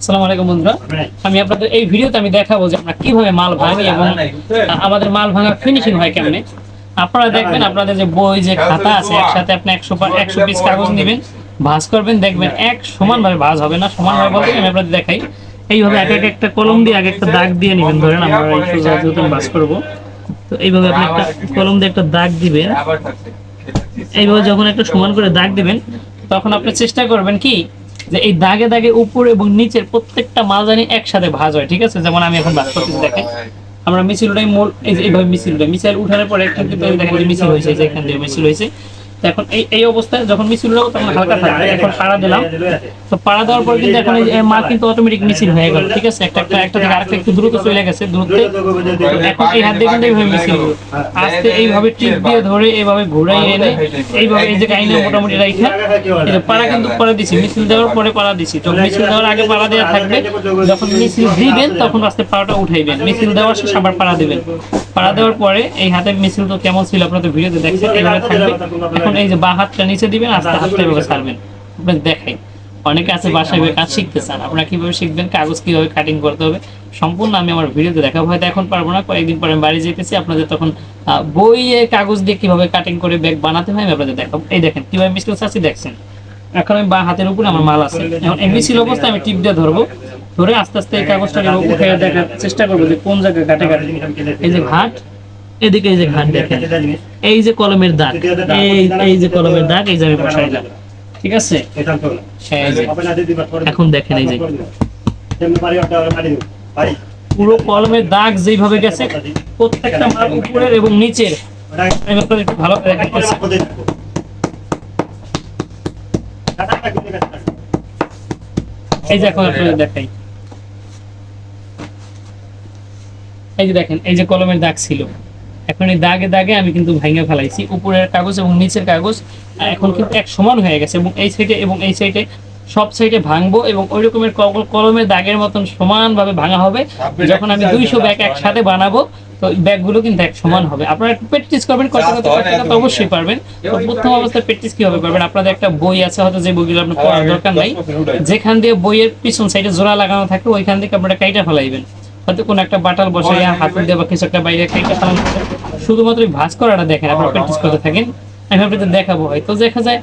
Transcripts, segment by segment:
আসসালামু আলাইকুম বন্ধুরা। আমি আপনাদের এই ভিডিওতে আমি দেখাবো যে আমরা কীভাবে মাল ভাঙি এবং আমাদের মাল ভাঙা ফিনিশিং হয় কেমনে? আপনারা দেখবেন আপনাদের যে বই যে খাতা আছে একসাথে আপনি একশো একশো পিস কাগজ নেবেন ভাঁজ করবেন দেখবেন এক সমানভাবে ভাঁজ হবে না সমানভাবে বলতে আমি আপনাদের দেখাই। এইভাবে এক এক একটা কলম দিয়ে এক একটা দাগ দিয়ে নেবেন। ধরেন আমরা এই সোজা ভাঁজ করব। তো এইভাবে আপনি একটা কলম দিয়ে একটা দাগ দিবেন। এইভাবে যখন একটা সমান করে দাগ দিবেন তখন আপনি চেষ্টা করবেন কি যে এই দাগে দাগে উপর এবং নিচের প্রত্যেকটা মাল জানি একসাথে ভাজ হয়, ঠিক আছে? যেমন আমি এখন ভাজ করতেছি আমরা মিছিলটাই মোল এইভাবে মিছিলটা মিছিল উঠানোর পরে একটা কিন্তু মিছিল হয়েছে যে এখান দিয়ে মিছিল হয়েছে। এখন এই এই অবস্থায় যখন মিছিল তখন হালকা থাকবে। এখন পাড়া দিলাম। তো পাড়া দেওয়ার পর কিন্তু এখন এই মা কিন্তু অটোমেটিক মিছিল হয়ে গেল ঠিক আছে? একটা একটা একটা থেকে আরেকটা একটু দ্রুত চলে গেছে দূরত্বে। এখন এই হাত দিয়ে কিন্তু এইভাবে মিছিল আস্তে এইভাবে টিপ দিয়ে ধরে এইভাবে ঘুরাই এনে এইভাবে এই যে কাহিনী মোটামুটি রাইখা এই যে পাড়া কিন্তু পরে দিছি মিছিল দেওয়ার পরে পাড়া দিছি। তো মিছিল দেওয়ার আগে পাড়া দেওয়া থাকবে যখন মিছিল দিবেন তখন আস্তে পাড়াটা উঠাইবেন। মিছিল দেওয়ার শেষ আবার পাড়া দিবেন। পাড়া দেওয়ার পরে এই হাতের মিছিল তো কেমন ছিল আপনারা তো ভিডিওতে দেখছেন এইভাবে থাকবে। এখন এই যে বা হাতটা নিচে দিবেন আস্তে হাতটা এভাবে ছাড়বেন। আপনাদের দেখাই। অনেকে আছে বাসায় কাজ শিখতে চান আপনারা কীভাবে শিখবেন কাগজ কীভাবে কাটিং করতে হবে সম্পূর্ণ আমি আমার ভিডিওতে দেখাবো। হয়তো এখন পারব না কয়েকদিন পরে আমি বাড়ি যেতেছি আপনাদের তখন বইয়ে কাগজ দিয়ে কীভাবে কাটিং করে ব্যাগ বানাতে হয় আমি আপনাদের দেখাবো। এই দেখেন কীভাবে মিছিল চাচ্ছি দেখছেন? এখন আমি বা হাতের উপরে আমার মাল আছে। এখন মিছিল অবস্থায় আমি টিপ দিয়ে ধরবো ধরে আস্তে আস্তে এই কাগজটাকে উঠে দেখার চেষ্টা করব যে কোন জায়গায় কাটে কাটে এই যে ঘাট এদিকে এই যে ঘাট দেখেন, এই যে কলমের দাগ, এই এই যে কলমের দাগ, এই যে আমি বসাইলাম ঠিক আছে? এখন দেখেন এই যে। পুরো কলমের দাগ যেইভাবে গেছে, প্রত্যেকটা মাল উপরের এবং নিচের। ভালো করে এই যে এখন আপনাদের দেখাই। এই যে দেখেন, এই যে কলমের দাগ ছিল। এখন এই দাগে দাগে আমি কিন্তু ভাঙে ফেলাইছি। উপরের কাগজ এবং নিচের কাগজ এখন কিন্তু এক সমান হয়ে গেছে এবং এই সাইডে এবং এই সাইডে সব সাইডে ভাঙবো এবং ওই রকমের কলমের দাগের মতন সমানভাবে ভাঙা হবে। যখন আমি দুইশো ব্যাগ একসাথে বানাবো তো ব্যাগগুলো কিন্তু এক সমান হবে। আপনারা একটু প্র্যাকটিস করবেন করতে করতে করতে অবশ্যই পারবেন। তো প্রথম অবস্থায় প্র্যাকটিস কীভাবে করবেন? আপনাদের একটা বই আছে হয়তো যে বইগুলো আপনার পড়ার দরকার নাই। যেখান দিয়ে বইয়ের পিছন সাইডে জোড়া লাগানো থাকে ওইখান থেকে আপনারা কাইটা ফেলাইবেন। হয়তো কোনো একটা বাটাল বসাইয়া হাত দিয়ে বা কিছু একটা বাইরে কাইটা ফেলানো। শুধুমাত্র ভাঁজ করাটা দেখেন আপনারা প্র্যাকটিস করতে থাকেন আমি আপনাদের দেখাবো হয়তো দেখা যায়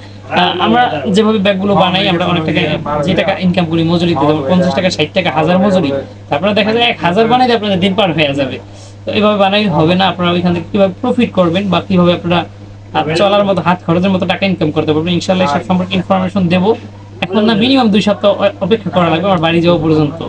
আমরা যেভাবে ব্যাগগুলো বানাই আমরা অনেক টাকা যে টাকা ইনকাম করি মজুরি দিই যেমন পঞ্চাশ টাকা ষাট টাকা হাজার মজুরি তারপরে দেখা যায় এক হাজার বানাইতে আপনাদের দিন পার হয়ে যাবে। তো এইভাবে বানাই হবে না আপনারা ওইখান থেকে কীভাবে প্রফিট করবেন বা কীভাবে আপনারা চলার মতো হাত খরচের মতো টাকা ইনকাম করতে পারবেন ইনশাল্লাহ সব সম্পর্কে ইনফরমেশন দেবো। এখন না মিনিমাম দুই সপ্তাহ অপেক্ষা করা লাগবে আমার বাড়ি যাওয়া পর্যন্ত।